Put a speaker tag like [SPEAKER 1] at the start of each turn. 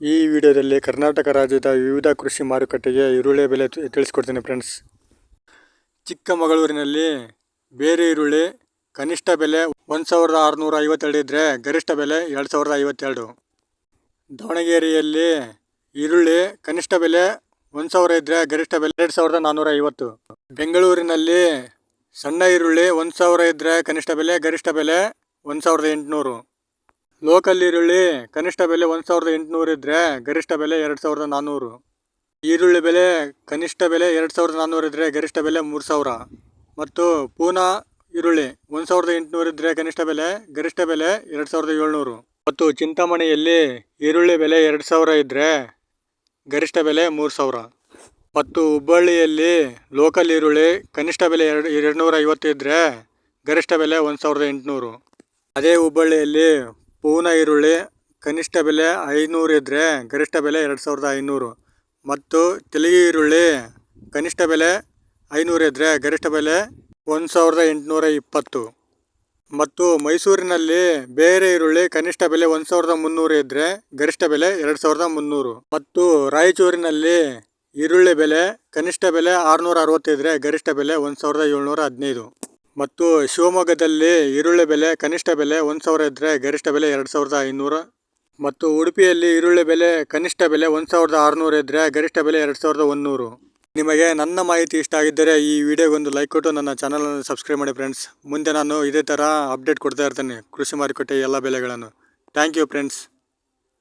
[SPEAKER 1] ಈ ವಿಡಿಯೋದಲ್ಲಿ ಕರ್ನಾಟಕ ರಾಜ್ಯದ ವಿವಿಧ ಕೃಷಿ ಮಾರುಕಟ್ಟೆಗೆ ಈರುಳ್ಳಿ ಬೆಲೆ ತಿಳಿಸ್ಕೊಡ್ತೀನಿ ಫ್ರೆಂಡ್ಸ್ ಚಿಕ್ಕಮಗಳೂರಿನಲ್ಲಿ ಬೇರೆ ಈರುಳ್ಳಿ ಕನಿಷ್ಠ ಬೆಲೆ ಒಂದು ಸಾವಿರದ ಆರುನೂರ ಐವತ್ತೆರಡು ಇದ್ದರೆ ಗರಿಷ್ಠ ಬೆಲೆ ಎರಡು ಸಾವಿರದ ಐವತ್ತೆರಡು. ದಾವಣಗೆರೆಯಲ್ಲಿ ಈರುಳ್ಳಿ ಕನಿಷ್ಠ ಬೆಲೆ ಒಂದು ಸಾವಿರ ಇದ್ದರೆ ಗರಿಷ್ಠ ಬೆಲೆ ಎರಡು ಸಾವಿರದ ನಾನ್ನೂರ ಐವತ್ತು. ಬೆಂಗಳೂರಿನಲ್ಲಿ ಸಣ್ಣ ಈರುಳ್ಳಿ ಒಂದು ಸಾವಿರ ಇದ್ದರೆ ಕನಿಷ್ಠ ಬೆಲೆ ಗರಿಷ್ಠ ಬೆಲೆ ಒಂದು ಸಾವಿರದ ಎಂಟುನೂರು. ಲೋಕಲ್ ಈರುಳ್ಳಿ ಕನಿಷ್ಠ ಬೆಲೆ ಒಂದು ಸಾವಿರದ ಎಂಟುನೂರು ಇದ್ದರೆ ಗರಿಷ್ಠ ಬೆಲೆ ಎರಡು ಸಾವಿರದ ನಾನ್ನೂರು ಈರುಳ್ಳಿ ಬೆಲೆ ಕನಿಷ್ಠ ಬೆಲೆ ಎರಡು ಸಾವಿರದ ನಾನ್ನೂರು ಇದ್ದರೆ ಗರಿಷ್ಠ ಬೆಲೆ ಮೂರು ಸಾವಿರ. ಮತ್ತು ಪೂನಾ ಈರುಳ್ಳಿ ಒಂದು ಸಾವಿರದ ಎಂಟುನೂರು ಇದ್ದರೆ ಕನಿಷ್ಠ ಬೆಲೆ ಗರಿಷ್ಠ ಬೆಲೆ ಎರಡು ಸಾವಿರದ ಏಳ್ನೂರು. ಮತ್ತು ಚಿಂತಾಮಣಿಯಲ್ಲಿ ಈರುಳ್ಳಿ ಬೆಲೆ ಎರಡು ಸಾವಿರ ಇದ್ದರೆ ಗರಿಷ್ಠ ಬೆಲೆ ಮೂರು ಸಾವಿರ. ಮತ್ತು ಹುಬ್ಬಳ್ಳಿಯಲ್ಲಿ ಲೋಕಲ್ ಈರುಳ್ಳಿ ಕನಿಷ್ಠ ಬೆಲೆ ಎರಡು ಎರಡು ನೂರ ಐವತ್ತು ಇದ್ದರೆ ಗರಿಷ್ಠ ಬೆಲೆ ಒಂದು ಸಾವಿರದ ಎಂಟುನೂರು. ಅದೇ ಹುಬ್ಬಳ್ಳಿಯಲ್ಲಿ ಪೂನಾ ಈರುಳ್ಳಿ, ಕನಿಷ್ಠ ಬೆಲೆ ಐನೂರು ಇದ್ದರೆ ಗರಿಷ್ಠ ಬೆಲೆ ಎರಡು ಸಾವಿರದ ಐನೂರು. ಮತ್ತು ತೆಲುಗು ಈರುಳ್ಳಿ, ಕನಿಷ್ಠ ಬೆಲೆ ಐನೂರು ಇದ್ದರೆ ಗರಿಷ್ಠ ಬೆಲೆ ಒಂದು ಸಾವಿರದ ಎಂಟುನೂರ ಇಪ್ಪತ್ತು. ಮತ್ತು ಮೈಸೂರಿನಲ್ಲಿ ಬೇರೆ ಈರುಳ್ಳಿ ಕನಿಷ್ಠ ಬೆಲೆ ಒಂದು ಸಾವಿರದ ಮುನ್ನೂರು ಇದ್ದರೆ ಗರಿಷ್ಠ ಬೆಲೆ ಎರಡು ಸಾವಿರದ ಮುನ್ನೂರು. ಮತ್ತು ರಾಯಚೂರಿನಲ್ಲಿ ಈರುಳ್ಳಿ ಬೆಲೆ ಕನಿಷ್ಠ ಬೆಲೆ ಆರುನೂರ ಇದ್ದರೆ ಗರಿಷ್ಠ ಬೆಲೆ ಒಂದು ಸಾವಿರದ ಏಳ್ನೂರ ಹದಿನೈದು. ಮತ್ತು ಶಿವಮೊಗ್ಗದಲ್ಲಿ ಈರುಳ್ಳಿ ಬೆಲೆ, ಕನಿಷ್ಠ ಬೆಲೆ ಒಂದು ಸಾವಿರ ಇದ್ದರೆ ಗರಿಷ್ಠ ಬೆಲೆ ಎರಡು ಸಾವಿರದ ಐನೂರು. ಮತ್ತು ಉಡುಪಿಯಲ್ಲಿ ಈರುಳ್ಳಿ ಬೆಲೆ, ಕನಿಷ್ಠ ಬೆಲೆ ಒಂದು ಸಾವಿರದ ಆರುನೂರು ಇದ್ದರೆ ಗರಿಷ್ಠ ಬೆಲೆ ಎರಡು ಸಾವಿರದ ಒಂದುನೂರು ನಿಮಗೆ ನನ್ನ ಮಾಹಿತಿ ಇಷ್ಟ ಆಗಿದ್ದರೆ ಈ ವಿಡಿಯೋಗೊಂದು ಲೈಕ್ ಕೊಟ್ಟು ನನ್ನ ಚಾನಲನ್ನು ಸಬ್ಸ್ಕ್ರೈಬ್ ಮಾಡಿ ಫ್ರೆಂಡ್ಸ್. ಮುಂದೆ ನಾನು ಇದೇ ಥರ ಅಪ್ಡೇಟ್ ಕೊಡ್ತಾ ಇರ್ತೇನೆ. ಕೃಷಿ ಮಾರುಕಟ್ಟೆ ಎಲ್ಲ ಬೆಲೆಗಳನ್ನು. Thank you friends.